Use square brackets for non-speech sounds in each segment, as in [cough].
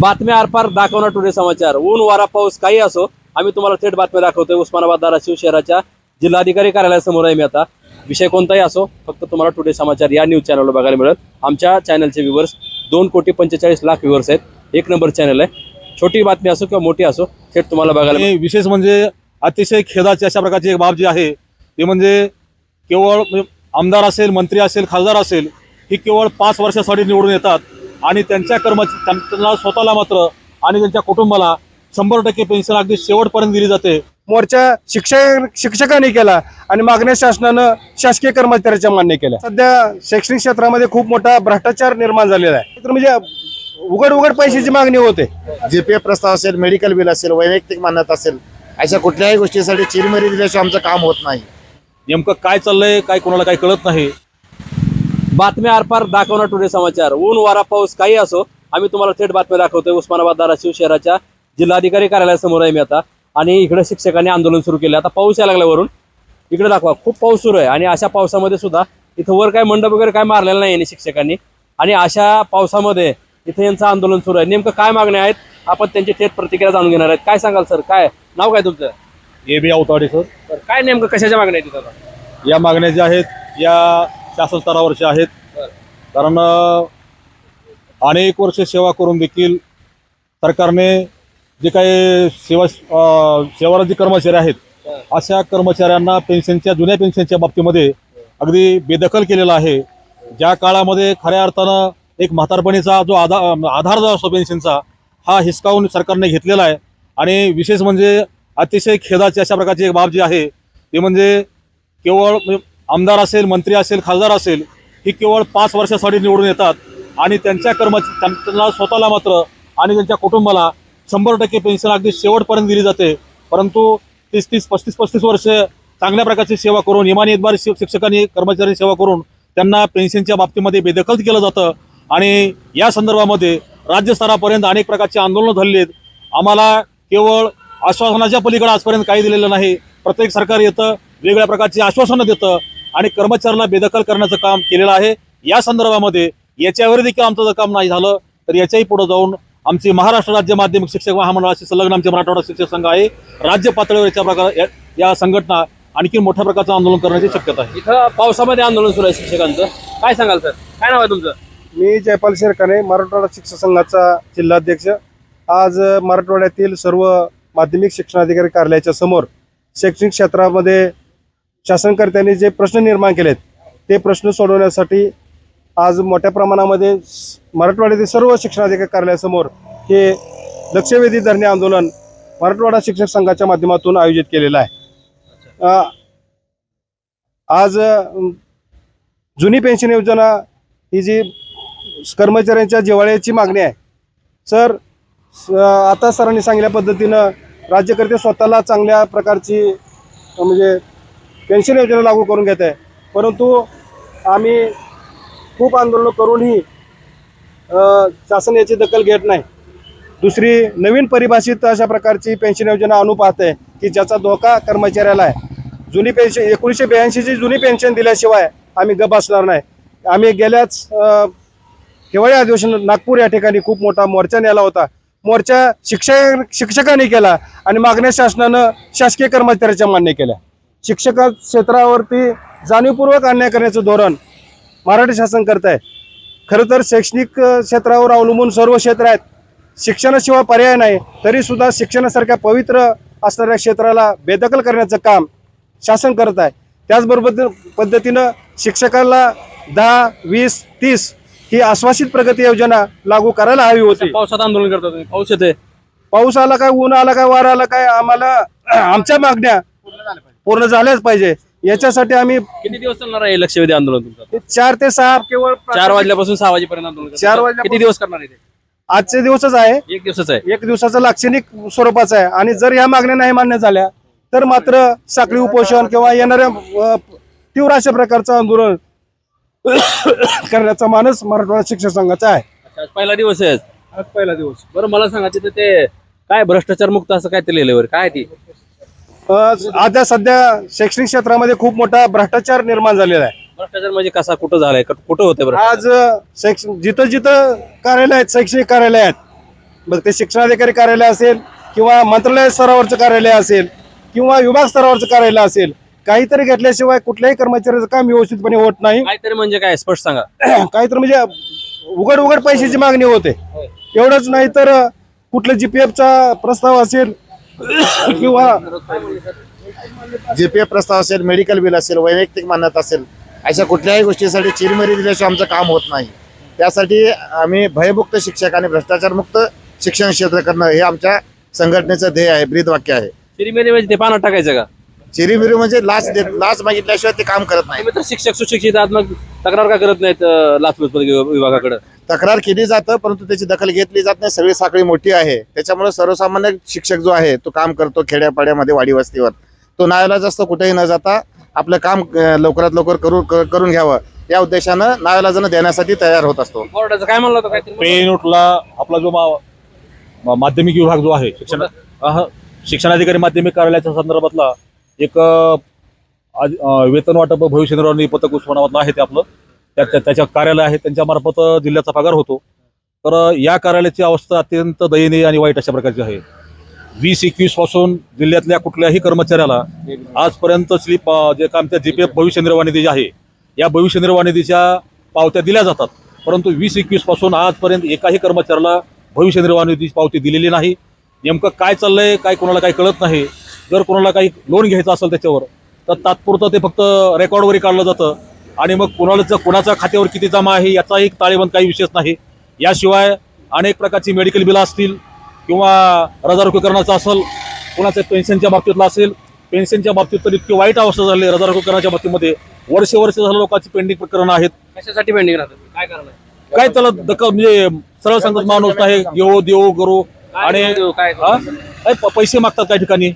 बातम्या आरपार दाखवणार टुडे समाचार. ऊन वारा पाऊस काही असो आम्ही तुम्हाला थेट बातम्या दाखवतोय. उस्मानाबाद धाराशिव शहराच्या जिल्हाधिकारी कार्यालयासमोर आहे मी आता. विषय कोणताही असो फक्त तुम्हाला टुडे समाचार या न्यूज चॅनलवर बघायला मिळेल. आमच्या चॅनलचे व्ह्युअर्स दोन कोटी पंचेचाळीस लाख व्ह्युअर्स आहेत. एक नंबर चॅनल आहे. छोटी बातमी असो किंवा मोठी असो थेट तुम्हाला बघायला मिळेल. विशेष म्हणजे अतिशय खेदाची अशा प्रकारची एक बाब जी आहे ती म्हणजे केवळ आमदार असेल मंत्री असेल खासदार असेल ही केवळ पाच वर्षासाठी निवडून येतात. आणि त्यांच्या कर्म त्यांना स्वतःला मात्र आणि त्यांच्या कुटुंबाला शंभर टक्के पेन्शन अगदी शेवटपर्यंत दिली जाते. मोर्चा शिक्षक शिक्षकांनी केला आणि मागण्या शासनानं शासकीय कर्मचाऱ्याच्या मान्य केल्या. सध्या शैक्षणिक क्षेत्रामध्ये खूप मोठा भ्रष्टाचार निर्माण झालेला आहे. तर म्हणजे उघड उघड पैशाची मागणी होते. जीपीएफ प्रस्ताव असेल मेडिकल बिल असेल वैयक्तिक मान्यता असेल अशा कुठल्याही गोष्टीसाठी चिरमरी दिल्याशिवाय आमचं काम होत नाही. नेमकं काय चाललंय काय कोणाला काय कळत नाही. बातम्या आरपार दाखवणार टुडे समाचार. ऊन वारा पाऊस काही असो आम्ही तुम्हाला थेट बातम्या दाखवतोय. उस्मानाबाद धाराशिव शहराच्या जिल्हाधिकारी कार्यालयासमोर आहे मी आता. आणि इकडे शिक्षकांनी आंदोलन सुरू केलं. आता पाऊस यायला लागला वरून. इकडे दाखवा खूप पाऊस सुरू आहे. आणि अशा पावसामध्ये सुद्धा इथं वर काय मंडप वगैरे काय मारलेलं नाही शिक्षकांनी. आणि अशा पावसामध्ये इथं यांचं आंदोलन सुरू आहे. नेमकं काय मागण्या आहेत? आपण त्यांची थेट प्रतिक्रिया जाणून घेणार आहेत. काय सांगाल सर? काय? नाव काय तुमचं? A B Avtade sir. काय नेमकं कशाच्या मागण्या आहेत तिथं? या मागण्या ज्या आहेत या शासन स्तरावरचे आहेत. कारण अनेक वर्ष सेवा करून देखील सरकारने जे काही सेवा अं, जे कर्मचारी आहेत अशा कर्मचाऱ्यांना पेन्शनच्या जुन्या पेन्शनच्या बाबतीमध्ये अगदी बेदखल केलेला आहे. ज्या काळामध्ये खऱ्या अर्थानं एक म्हातारपणीचा जो आधार आधार जो असतो पेन्शनचा हा हिसकावून सरकारने घेतलेला आहे. आणि विशेष म्हणजे अतिशय खेदाची अशा प्रकारची एक बाब जी आहे ती म्हणजे केवळ आमदार असेल मंत्री असेल खासदार असेल ही केवळ पाच वर्षासाठी निवडून येतात. आणि त्यांच्या कर्म त्यांना स्वतःला मात्र आणि त्यांच्या कुटुंबाला शंभर टक्के पेन्शन अगदी शेवटपर्यंत दिली जाते. परंतु तीस तीस पस्तीस पस्तीस वर्ष चांगल्या प्रकारची सेवा करून इमानी इतबार शिक्षकांनी कर्मचारी सेवा करून त्यांना पेन्शनच्या बाबतीमध्ये बेदखल केलं जातं. आणि या संदर्भामध्ये राज्यस्तरापर्यंत अनेक प्रकारचे आंदोलनं झालेली आहेत. आम्हाला केवळ आश्वासनाच्या पलीकडे आजपर्यंत काही दिलेलं नाही. प्रत्येक सरकार येतं वेगळ्या प्रकारची आश्वासनं देतं. आणि कर्मचाऱ्याला बेदखल करण्याचं काम केलेलं आहे. या संदर्भामध्ये याच्यावर देखील आमचं जर काम नाही झालं तर याच्याही पुढे जाऊन आमची महाराष्ट्र राज्य माध्यमिक शिक्षक महामंडळाशी संलग्न आमचे मराठवाडा शिक्षक संघ आहे. राज्य पातळीवर याच्या प्रकार या- या संघटना आणखी मोठ्या प्रकारचं आंदोलन करण्याची शक्यता आहे. इथं पावसामध्ये आंदोलन सुरू आहे शिक्षकांचं. काय सांगाल सर? काय नाव आहे तुमचं? मी जयपाल शेरकाने मराठवाडा शिक्षक संघाचा जिल्हाध्यक्ष. आज मराठवाड्यातील सर्व माध्यमिक शिक्षणाधिकारी कार्यालयाच्या समोर शैक्षणिक क्षेत्रामध्ये शासनकर्त्यांनी जे प्रश्न निर्माण केलेत ते प्रश्न सोडवण्यासाठी आज मोठ्या प्रमाणामध्ये मराठवाड्यातील सर्व शिक्षणाधिकारी कार्यालयासमोर हे लक्षवेधी धरणे आंदोलन मराठवाडा शिक्षक संघाच्या माध्यमातून आयोजित केलेलं आहे. आज जुनी पेन्शन योजना ही जी कर्मचाऱ्यांच्या जिवाळ्याची मागणी आहे सर स- आता सरांनी सांगितल्या पद्धतीनं राज्यकर्ते स्वतःला चांगल्या प्रकारची म्हणजे पेन्शन योजना लागू करून घेत आहे परंतु आम्ही खूप आंदोलनं करूनही शासन याची दखल घेत नाही. दुसरी नवीन परिभाषित अशा प्रकारची पेन्शन योजना आणू पाहते की ज्याचा धोका कर्मचाऱ्याला आहे. जुनी पेन्शन एकोणीसशे ब्याऐंशीची जुनी पेन्शन दिल्याशिवाय आम्ही गप असणार नाही. आम्ही गेल्याच हिवाळी अधिवेशन नागपूर या ठिकाणी खूप मोठा मोर्चा नेला होता. मोर्चा शिक्षक शिक्षकांनी केला आणि मागण्या शासनानं शासकीय कर्मचाऱ्याच्या मान्य केल्या. शिक्षक क्षेत्रावरती जाणीवपूर्वक अन्याय करण्याचं धोरण मराठी शासन करत आहे खरं तर शैक्षणिक क्षेत्रावर अवलंबून सर्व क्षेत्र आहेत. शिक्षणाशिवाय पर्याय नाही तरी सुद्धा शिक्षणासारख्या पवित्र असणाऱ्या क्षेत्राला बेदखल करण्याचं काम शासन करत आहे. त्याचबरोबर पद्धतीनं शिक्षकाला दहा वीस तीस ही आश्वासित प्रगती योजना लागू करायला हवी होती. पावसात आंदोलन करता तुम्ही. पाऊस येते पाऊस आला काय ऊन आला काय वारा आला काय आम्हाला [clears throat] आमच्या मागण्या पूर्ण झाल्याच पाहिजे. याच्यासाठी आम्ही किती दिवस चालणार आहे हे लक्षवेधी आंदोलन तुमचं? चार ते सहा केवळ चार वाजल्यापासून सहा वाजेपर्यंत आंदोलन. चार वाजल्यापासून- किती दिवस करणार आहे ते? आजचे दिवसच आहे. एक दिवसाच आहे. एक दिवसाचं लाक्षणिक स्वरूपाचं आहे. आणि जर या मागण्या नाही मान्य झाल्या तर मात्र साखळी उपोषण किंवा येणाऱ्या अ, तीव्र अशा प्रकारचं आंदोलन [coughs] करण्याचा मानस मराठवाडा शिक्षक संघाचा आहे. अच्छा, आज पहिला दिवस आहे. आज पहिला दिवस. बरं मला सांगा तिथे ते काय भ्रष्टाचार मुक्त असं काय ते लिहिलं वर काय ती? आता सध्या शैक्षणिक क्षेत्रामध्ये खूप मोठा भ्रष्टाचार निर्माण झालेला आहे. भ्रष्टाचार म्हणजे कसा कुठं झालाय कुठं होते आज अ, शैक्ष जिथं जिथं कार्यालय आहेत शैक्षणिक कार्यालय आहेत मग ते शिक्षणाधिकारी कार्यालय असेल किंवा मंत्रालय स्तरावरचं कार्यालय असेल किंवा विभाग स्तरावरचं कार्यालय असेल काहीतरी घेतल्याशिवाय कुठल्याही कर्मचाऱ्याचं काम व्यवस्थितपणे होत नाही. काहीतरी म्हणजे काय स्पष्ट सांगा. [clears throat] काहीतरी म्हणजे उघड उघड पैशाची मागणी होते. एवढंच नाही तर कुठलं जीपीएफचा प्रस्ताव असेल किंवा जीपीएफ प्रस्ताव असेल मेडिकल बिल असेल वैयक्तिक मान्यता असेल अशा कुठल्याही गोष्टीसाठी चिरमरी दिल्याशिवाय आमचं काम होत नाही. त्यासाठी आम्ही भयमुक्त शिक्षक आणि भ्रष्टाचारमुक्त शिक्षण क्षेत्र करणं हे आमच्या संघटनेचं ध्येय आहे ब्रीद वाक्य आहे. चिरीमेरी म्हणजे ते पानात टाकायचं का? चिरीमिरी म्हणजे लाच देत लाच मागितल्याशिवाय ते काम करत नाही. शिक्षक सुशिक्षित आहात मग तक्रार का करत नाहीत लाचलुचपत विभागाकडे? तक्रार केली जातं परंतु त्याची दखल घेतली जात नाही. सगळी साखळी मोठी आहे. त्याच्यामुळे सर्वसामान्य शिक्षक जो आहे तो काम करतो खेड्यापाड्यामध्ये वाडी वस्तीवर. तो नायला असतो कुठेही न जाता आपलं काम लवकरात लवकर करू करून घ्यावं. या उद्देशानं नायलाजानं देण्यासाठी तयार होत असतो. बोर्डाचं काय म्हणलं होतं? आपला जो माध्यमिक विभाग जो आहे शिक्षण अह, शिक्षणाधिकारी माध्यमिक कार्यालयाच्या संदर्भातला एक वेतन वाटप भविष्य निर्वाह पथक उस्मानाबादला आहे ते आपलं. त्या त्या- त्याच्या कार्यालय आहे त्यांच्यामार्फत जिल्ह्याचा पगार होतो. तर या कार्यालयाची अवस्था अत्यंत दयनीय आणि वाईट अशा प्रकारची आहे. वीस एकवीसपासून जिल्ह्यातल्या कुठल्याही कर्मचाऱ्याला आजपर्यंत स्लिप जे काम त्या जीपीएफ भविष्य निर्वाह निधी जे आहे या भविष्य निर्वाह निधीच्या पावत्या दिल्या जातात. परंतु वीस एकवीसपासून आजपर्यंत एकाही कर्मचाऱ्याला भविष्य निर्वाह निधीची पावती दिलेली नाही. नेमकं काय चाललंय काय कोणाला काही कळत नाही. जर कोणाला काही लोन घ्यायचं असेल त्याच्यावर तर तात्पुरतं ते फक्त रेकॉर्डवरही काढलं जातं. आणि मग कोणाला कोणाच्या खात्यावर किती जमा आहे याचाही ताळेबंद काही विशेष नाही. याशिवाय अनेक प्रकारची मेडिकल बिलं असतील किंवा रजारोग्यकरणाचं असेल कोणाच्या पेन्शनच्या बाबतीतलं असेल पेन्शनच्या बाबतीत तर इतकी वाईट अवस्था झाली रजारोग्यकरणाच्या बाबतीमध्ये. वर्ष वर्ष झालं लोकांची पेंडिंग प्रकरण आहेत. कशासाठी पेंडिंग राहतात? काय करणार काय त्याला दखल म्हणजे सरळ सांगत माणूस नाही घेऊ देऊ करू. आणि पैसे मागतात काही ठिकाणी.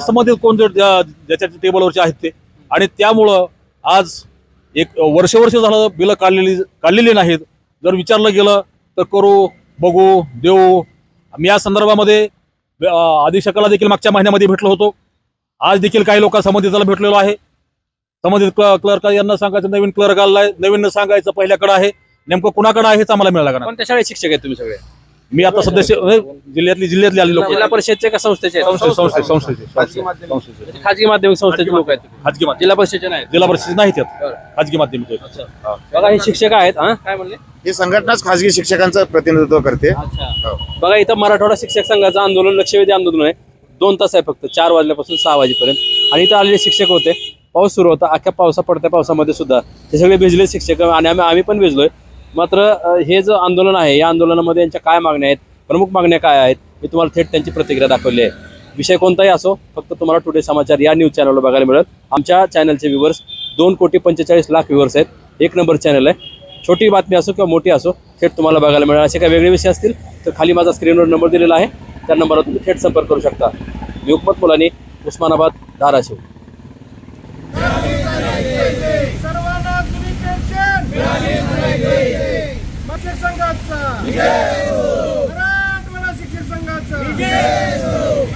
संबंधित कोण ज्याच्या टेबलवरचे आहेत ते. आणि त्यामुळं आज एक वर्ष वर्ष झालं बिलं काढलेली काढलेली नाहीत. जर विचारलं गेलं तर करू बघू देऊ. मी या संदर्भामध्ये अधीक्षकाला देखील मागच्या महिन्यामध्ये भेटलो होतो. आज देखील काही लोक संबंधिताला भेटलेलो आहे. संबंधित क्ल- क्लर्क यांना सांगायचं नवीन क्लर्क आलाय. नवीन सांगायचं पहिल्याकडे आहे. नेमकं कुणाकडे आहे हेच आम्हाला मिळालं का कोणत्या शाळेत शिक्षक आहेत तुम्ही सगळे? मी आता सध्या शे- जिल्ह्यातली जिल्ह्यातली आली लोक जिल्हा परिषदचे का संस्थेचे? आहेत? संस्थे संस्थे संस्थेचे. संस्थेचे. म्हणजे खाजगी माध्यमिक. संस्थेचे. लोक आहेत तुम्ही. खाजगी माध्यम जिल्हा परिषदेचे नाही. जिल्हा परिषद नाही त्यात बरं. खाजगी माध्यमिक आहेत. हा. बघा हे शिक्षक आहेत हा? काय म्हणले? ही संघटनाच खाजगी शिक्षकांचं प्रतिनिधित्व करते. अच्छा. हो. बघा इथं मराठवाडा शिक्षक संघाचं आंदोलन लक्षवेधी आंदोलन आहे. दोन तास आहे फक्त चार वाजल्यापासून सहा वाजेपर्यंत. आणि इथं आलेले शिक्षक होते. पाऊस सुरू होता अख्ख्या पावसा पडत्या पावसामध्ये सुद्धा. ते सगळे भिजले शिक्षक आणि आम्ही आम्ही पण भिजलोय. मात्र हे जे आंदोलन आहे या आंदोलनामध्ये यांच्या काय मागण्या आहेत? प्रमुख मागण्या काय आहेत? मी तुम्हाला थेट त्यांची प्रतिक्रिया दाखवली आहे. विषय कोणताही असो फक्त तुम्हाला टुडे समाचार या न्यूज चॅनलवर बघायला मिळेल. आमच्या चॅनलचे व्ह्युअर्स दोन कोटी पंचेचाळीस लाख व्ह्युअर्स आहेत. एक नंबर चॅनल आहे. छोटी बातमी असो किंवा मोठी असो थेट तुम्हाला बघायला मिळेल. असे काही वेगळे विषय असतील तर खाली माझा स्क्रीनवर नंबर दिलेला आहे. त्या नंबरवर तुम्ही थेट संपर्क करू शकता. मी मुलांनी मुलानी उस्मानाबाद धाराशिव. सर्वांना संघाचा मराठवाडा शिक्षक संघाचा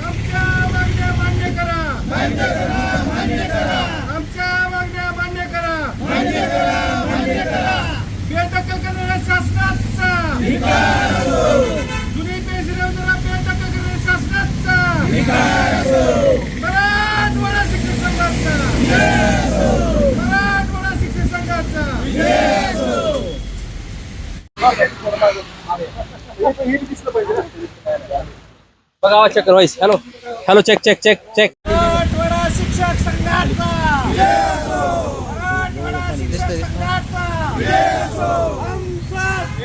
आमच्या मागण्या मान्य करा आमच्या मागण्या मान्य करा बेदखल करणाऱ्या शासनाचा जुनी पेन्शन योजना बेदखल करणाऱ्या शासनाचा मराठवाडा शिक्षक संघाचा मराठवाडा शिक्षक संघाचा बघा चेक कर hello hello check check check check शिक्षक संघाचा. मराठवाडा शिक्षक संघाचा. हम सब